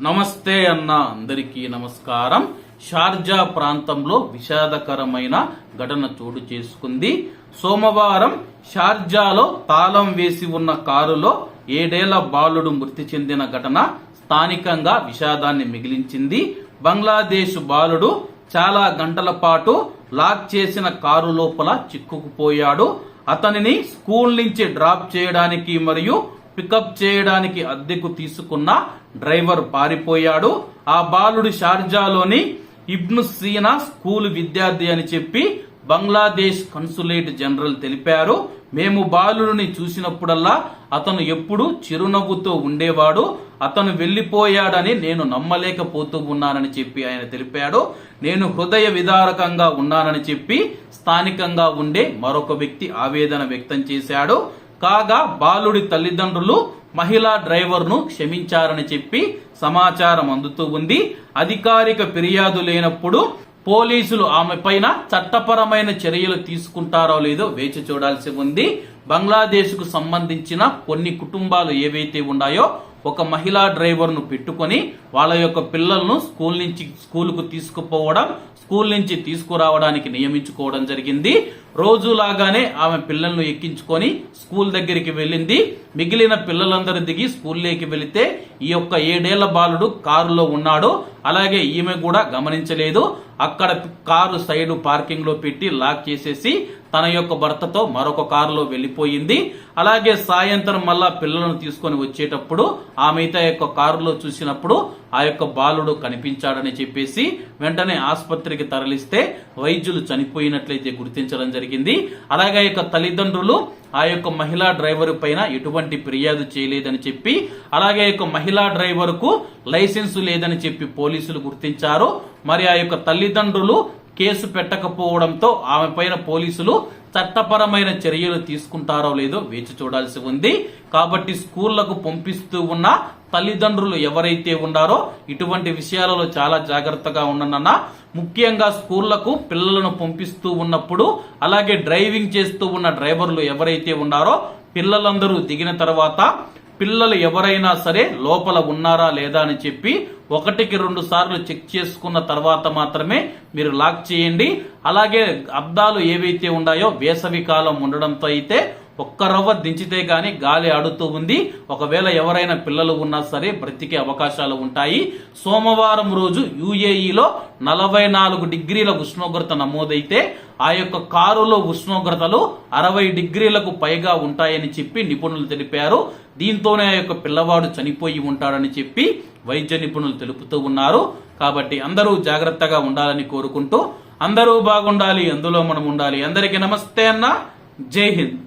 నమస్తే అన్న అందరికీ నమస్కారం. షార్జా ప్రాంతంలో విషాదకరమైన ఘటన చోటు చేసుకుంది. సోమవారం షార్జాలో తాళం వేసి ఉన్న కారులో ఏడేళ్ళ బాలుడు మృతి చెందిన ఘటన స్థానికంగా విషాదాన్ని మిగిలించింది. బంగ్లాదేశ్ బాలుడు చాలా గంటల పాటు లాక్ చేసిన కారు లోపల చిక్కుకుపోయాడు. అతనిని స్కూల్ నుంచి డ్రాప్ చేయడానికి మరియు పికప్ చేయడానికి అద్దెకు తీసుకున్న డ్రైవర్ పారిపోయాడు. ఆ బాలుడు షార్జాలోని ఇబ్ను సీనా స్కూల్ విద్యార్థి అని చెప్పి బంగ్లాదేశ్ కన్సులేట్ జనరల్ తెలిపారు. మేము బాలుడిని చూసినప్పుడల్లా అతను ఎప్పుడు చిరునవ్వుతో ఉండేవాడు. అతను వెళ్ళిపోయాడని నేను నమ్మలేకపోతూ ఉన్నానని చెప్పి ఆయన తెలిపాడు. నేను హృదయ విదారకంగా ఉన్నానని చెప్పి స్థానికంగా ఉండే మరొక వ్యక్తి ఆవేదన వ్యక్తం చేశాడు. కాగా బాలుడి తల్లిదండ్రులు మహిళా డ్రైవర్ను క్షమించారని చెప్పి సమాచారం అందుతూ ఉంది. అధికారిక ఫిర్యాదు లేనప్పుడు పోలీసులు ఆమె పైన చట్టపరమైన చర్యలు తీసుకుంటారో లేదో వేచి చూడాల్సి ఉంది. బంగ్లాదేశ్కు సంబంధించిన కొన్ని కుటుంబాలు ఏవైతే ఉన్నాయో ఒక మహిళా డ్రైవర్ను పెట్టుకొని వాళ్ళ యొక్క పిల్లలను స్కూల్ నుంచి స్కూలుకు తీసుకుపోవడం స్కూల్ నుంచి తీసుకురావడానికి నియమించుకోవడం జరిగింది. రోజులాగానే ఆమె పిల్లలను ఎక్కించుకొని స్కూల్ దగ్గరికి వెళ్ళింది. మిగిలిన పిల్లలందరూ దిగి స్కూల్లోకి వెళితే ఈ యొక్క ఏడేళ్ళ బాలుడు కారులో ఉన్నాడు. అలాగే ఈమె కూడా గమనించలేదు. అక్కడ కారు సైడ్ పార్కింగ్లో పెట్టి లాక్ చేసేసి తన యొక్క భర్తతో మరొక కారులో వెళ్ళిపోయింది. అలాగే సాయంత్రం మళ్ళా పిల్లలను తీసుకొని వచ్చేటప్పుడు ఆ మిగతా యొక్క కారులో చూసినప్పుడు ఆ యొక్క బాలుడు కనిపించాడని చెప్పేసి వెంటనే ఆసుపత్రికి తరలిస్తే వైద్యులు చనిపోయినట్లయితే గుర్తించడం జరిగింది. అలాగే ఆ యొక్క తల్లిదండ్రులు ఆ యొక్క మహిళా డ్రైవర్ పైన ఎటువంటి ఫిర్యాదు చేయలేదని చెప్పి అలాగే ఆ యొక్క మహిళా డ్రైవర్కు లైసెన్సు లేదని చెప్పి పోలీసులు గుర్తించారు. మరి ఆ యొక్క తల్లిదండ్రులు కేసు పెట్టకపోవడంతో ఆమె పైన పోలీసులు చట్టపరమైన చర్యలు తీసుకుంటారో లేదో వేచి చూడాల్సి ఉంది. కాబట్టి స్కూళ్ళకు పంపిస్తూ ఉన్న తల్లిదండ్రులు ఎవరైతే ఉన్నారో ఇటువంటి విషయాలలో చాలా జాగ్రత్తగా ఉండనన్న. ముఖ్యంగా స్కూళ్ళకు పిల్లలను పంపిస్తూ ఉన్నప్పుడు అలాగే డ్రైవింగ్ చేస్తూ ఉన్న డ్రైవర్లు ఎవరైతే ఉన్నారో పిల్లలందరూ దిగిన తర్వాత పిల్లలు ఎవరైనా సరే లోపల ఉన్నారా లేదా అని చెప్పి ఒకటికి రెండు సార్లు చెక్ చేసుకున్న తర్వాత మాత్రమే మీరు లాక్ చేయండి. అలాగే అద్దాలు ఏవైతే ఉన్నాయో వేసవి కాలం ఉండడంతో అయితే ఒక్క రవ్వ దించితే గాని గాలి ఆడుతూ ఉంది. ఒకవేళ ఎవరైనా పిల్లలు ఉన్నా సరే బ్రతికే అవకాశాలు ఉంటాయి. సోమవారం రోజు యుఏఈలో నలభై నాలుగు డిగ్రీల ఉష్ణోగ్రత నమోదైతే ఆ యొక్క కారులో ఉష్ణోగ్రతలు అరవై డిగ్రీలకు పైగా ఉంటాయని చెప్పి నిపుణులు తెలిపారు. దీంతోనే ఆ యొక్క పిల్లవాడు చనిపోయి ఉంటాడని చెప్పి వైద్య నిపుణులు తెలుపుతూ ఉన్నారు. కాబట్టి అందరూ జాగ్రత్తగా ఉండాలని కోరుకుంటూ అందరూ బాగుండాలి అందులో మనం ఉండాలి. అందరికీ నమస్తే అన్న. జై హింద్.